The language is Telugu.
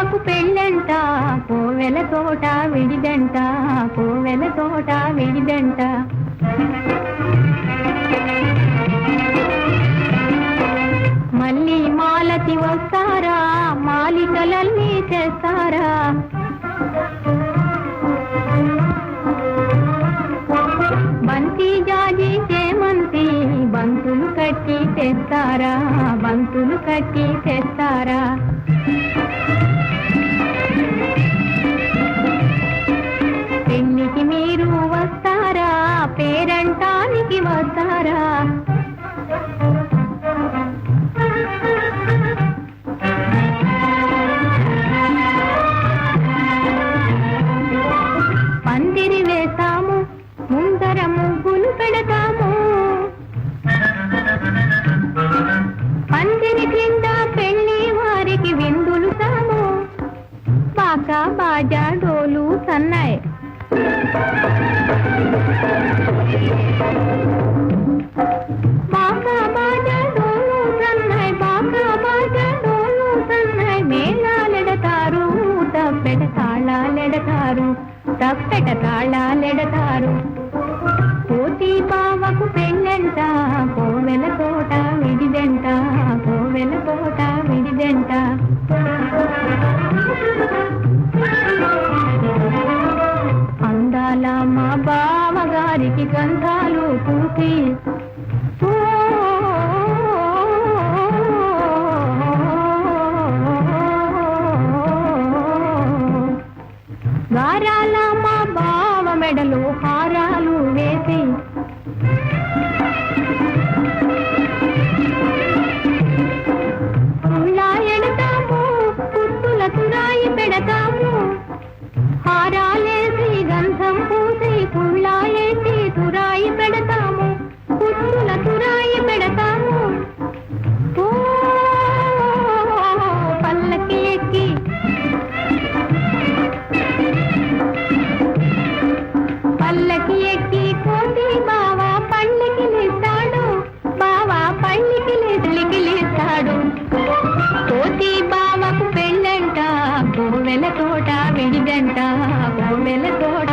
బావకు పెళ్ళంట కోవెల తోట విడిదంట కోవెల తోట విడిదంట. మళ్ళీ మాలతి వస్తారా మాలికలన్నీ చేస్తారా? బంతి జాజి చేమంతి బంతులు కట్టి తెస్తారా బంతులు కట్టి తెస్తారా? తారా పందిరి వేస్తాము ముందర ముగ్గులు పెడతాము. పందిరి క్రింద పెళ్ళి వారికి విందులు తాము. పాక బాజా డోలు సన్నాయి. తాళాలెడతారు తప్పెట తాళాలెడతారు. పోతి పావకు పెళ్ళంట కోవెల తోట విడిదెంట కోవెల తోట విడిదెంట. అందాల మా బావగారికి గంధాలు పూసి వారాల మా బావ మెడలో పల్లకి ఎక్కి కోతి బావా పల్లకి లేస్తాడు. బావా పల్లకి లేతలికి లేస్తాడు. కోతి బావకు పెళ్ళంట భూమెల తోట విడిదంట భూమెల తోట.